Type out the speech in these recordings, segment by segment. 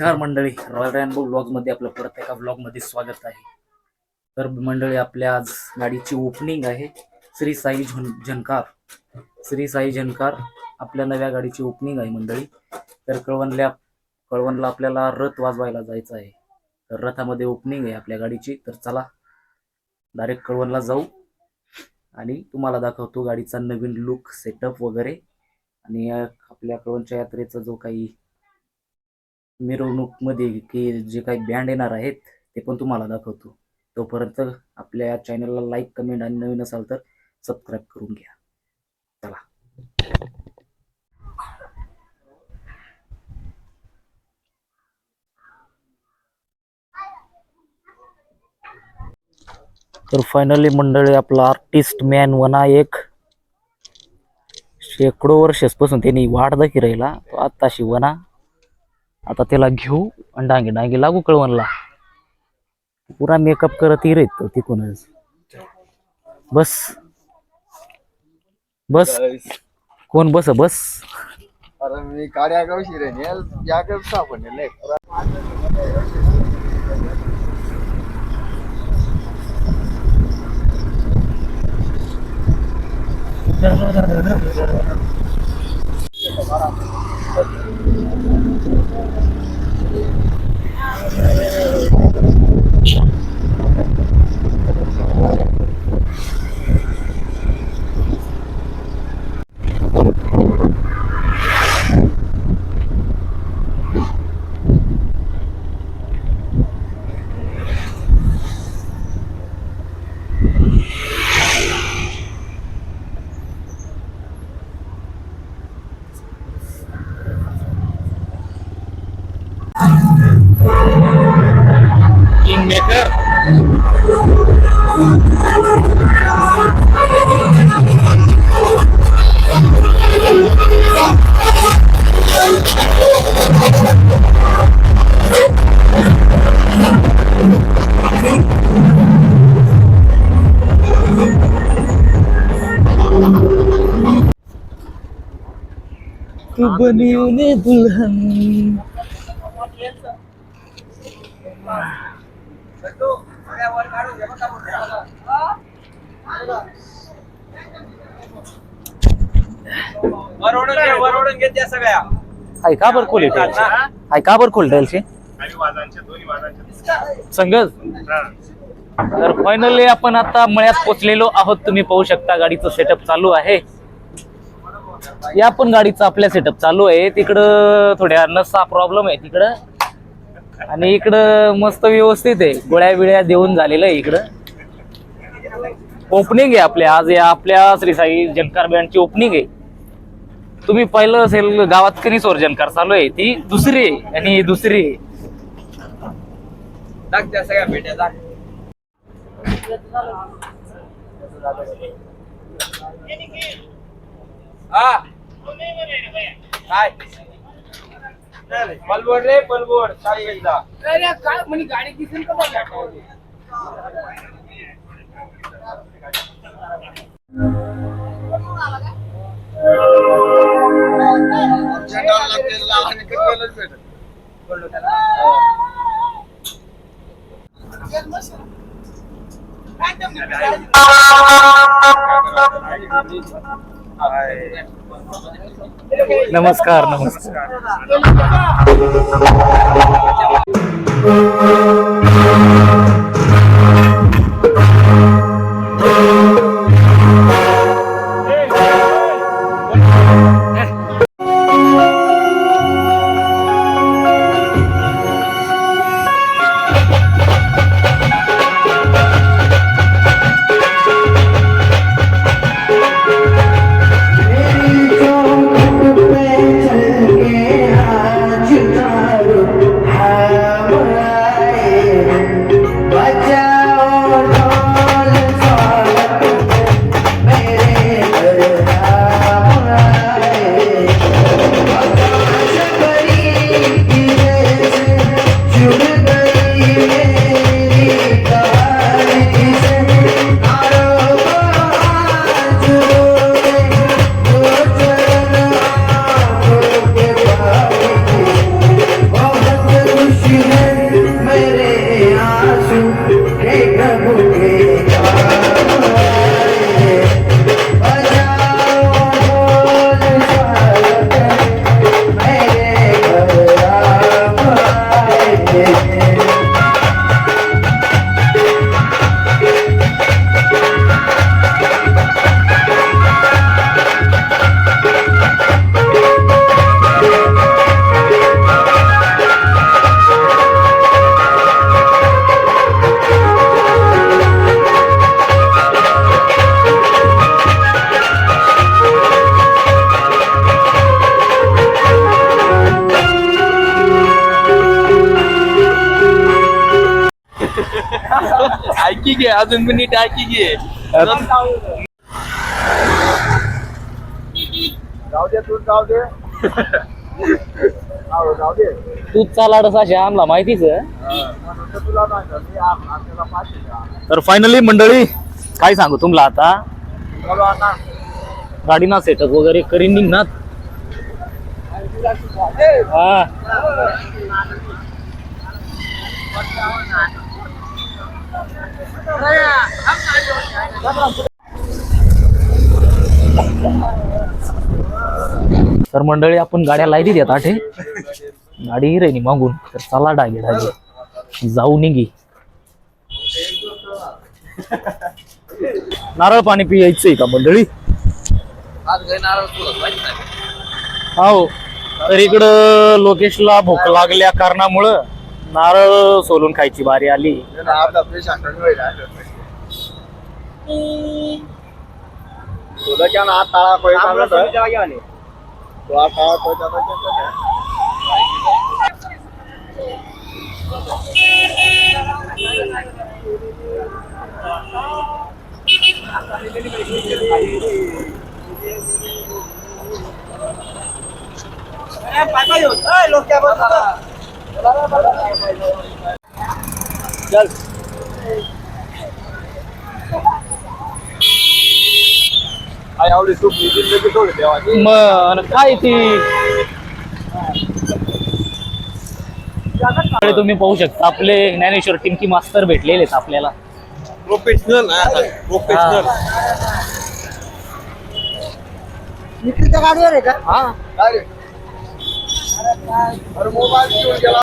नमस्कार मंडळी. Royal rainbow ब्लॉगमध्ये आपलं परत एका ब्लॉगमध्ये स्वागत आहे. तर मंडळी आपल्या आज गाडीची ओपनिंग आहे. श्री साई झन झनकार. श्री साई झनकार आपल्या नव्या गाडीची ओपनिंग आहे मंडळी. तर कळवणल्या कळवणला आपल्याला रथ वाजवायला जायचं आहे. तर रथामध्ये ओपनिंग आहे आपल्या गाडीची. तर चला डायरेक्ट कळवणला जाऊ. आणि तुम्हाला दाखवतो गाडीचा नवीन लुक सेटअप वगैरे. आणि आपल्या कळवणच्या यात्रेचा जो काही मिरवणूकमध्ये की जे काही बँड येणार आहेत ते पण तुम्हाला दाखवतो. तोपर्यंत आपल्या चॅनलला लाईक कमेंट आणि नवीन असाल तर सबस्क्राईब करून घ्या. चला. तर फायनली मंडळी आपला आर्टिस्ट मॅन वना एक शेकडो वर्षापासून त्यांनी वाट दाखी राहिला. तो आत्ताशी वना. आता त्याला घेऊ आणि डांगे डांगे लागू कळवणला. पुरा मेकअप करत येत तो तिकूनच. बस. बस. कोण बस बस. अरे मी कार्यागाव शिरेन या तू बनी उन्हें दुल्हन। वरवडून घे वरवडून घे त्या सगळ्या हाय का बरं खोली हाय का बरं खोल टेलचे संगच तर फायनली आपण आता मळ्यात पोचलेलो आहोत. तुम्ही पाहू शकता गाडीचं सेटअप चालू आहे. या पण गाडीचा आपल्या सेटअप चालू आहे. तिकडं थोड्या नसा प्रॉब्लेम आहे तिकडं. आणि इकडं मस्त व्यवस्थित आहे. गोळ्या बिळ्या देऊन झालेलं आहे इकडं. ओपनिंग आहे आपल्या. आज या आपल्या श्री साई जनकार बँडची ओपनिंग आहे. तुम्ही पाहिलं असेल गावात कधी जनकार चालू आहे? ती दुसरी आहे आणि ही दुसरी आहे. सगळ्या हा. काय? पलबोड रे पलबोड चाळी एकदा नमस्कार नमस्कार बचाओ ढोल स्वागत मेरे घर नमस्कार नमस्कार. घे अजून पण टाकी घे. जाऊ दे तू जाऊ दे. जाऊ दे. तू चालाडस असे आमला माहितीच तर मी फायनली मंडळी काय सांगू तुम्हाला आता? गाडी ना सेटअप वगैरे करीन निघणार हा. तर मंडळी आपण गाड्या लायली देत आठे. गाडी रे मागून. तर चला डागे डागे. जाऊ निघी. नारळ पाणी पियायचंय का मंडळी? हो. तर इकडं लोकेशला भूक लागल्या कारणामुळं नारळ सोलून खायची बारी आली. तुला क्या ना ताळा पैसा आला तर? तो हात ताळा? आई आवडी थोडी देवाची मग काय ती? तुम्ही पाहू शकता आपले ज्ञानेश्वर टिमकी मास्तर भेटलेले आहेत आपल्याला. प्रोफेशनल प्रोफेशनल हा. काय रे अरे मोबाईल घेऊन गेला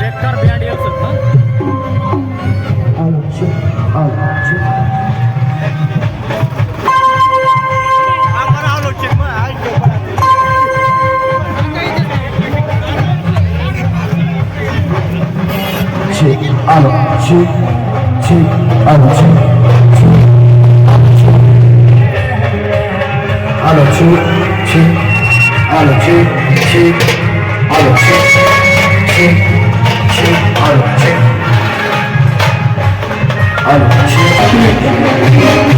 बेकार बँड येऊ check, check, check, allo, check, check, 알았지? 지? 알았지? 지? 알았지? 지지? 알았지? 알았지? 알았지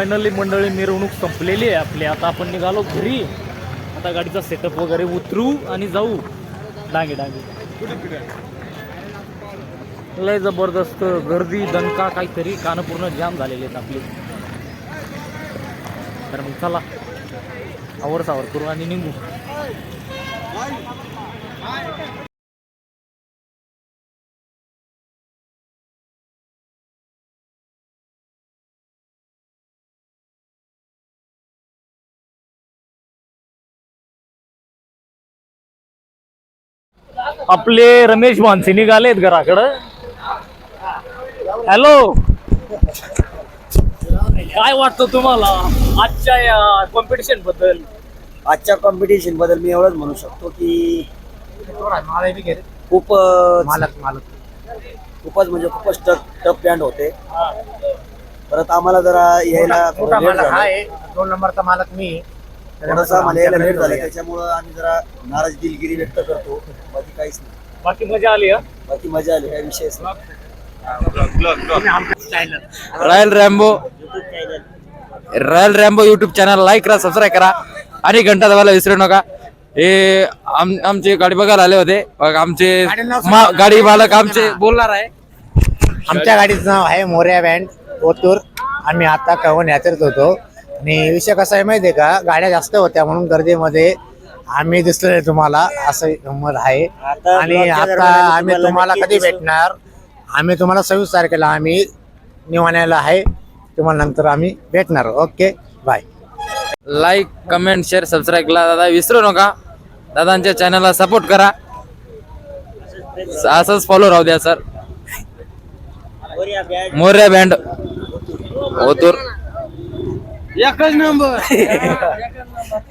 finally मंडळी मिरवणूक संपलेली आहे आपली. आता आपण निघालो घरी. आता गाडीचा सेटअप वगैरे उतरू आणि जाऊ. डांगे डांगे. लय जबरदस्त गर्दी दणका काहीतरी कानं पूर्ण जाम झालेले आहेत आपले. तर मग चला. आवर सावर करू आणि निघू. आपले रमेश मानसी निघालेत घराकडं. हॅलो काय वाटतं तुम्हाला आजच्या या कॉम्पिटिशनबद्दल? आजच्या कॉम्पिटिशनबद्दल मी एवढंच म्हणू शकतो की खूप अं, खूपच म्हणजे खूपच टफ टफ बँड होते. परत आम्हाला जरा यायला थोडं झालं. दोन नंबरचा मालक मी थोडंसं यायला लेट झालं त्याच्यामुळं आम्ही जरा नाराज दिलगिरी व्यक्त करतो. बाकी काहीच नाही. बाकी मजा आली हा? बाकी मजा आली काही विषयच नाही. Royal Rambo. Royal Rambo YouTube channel like करा सबस्क्राईब करा. आणि घंटा दाबायला विसरू नका. हे आम आमची गाडी बघायला आले होते. बघ, आमचे मा- गाडी मालक आमचे बोलणार आहे. आमच्या गाडीचं नाव आहे मोर्या बँड ओतूर आम्ही आता कवन यात्रेत होतो. आणि विषय कसा आहे माहिती आहे का? गाड्या जास्त होत्या म्हणून गर्दीमध्ये आम्ही दिसलो नाही तुम्हाला असं गंमत आहे. आता आणि ब्लॉगच्या आता दरम्यान आम्ही तुम्हाला तुम्हाला नक्की कधी दिसू. भेटणार? आम्ही तुम्हाला सव्वीस तारखेला आम्ही निवाण्याला आहे. तुम्हाला नंतर आम्ही भेटणार. Okay bye. Like comment share subscribe करा दादा. विसरू नका. दादांच्या चॅनलला सपोर्ट करा. असंच फॉलो राहू द्या सर मोर्या बँड ओतूर. एकच नंबर.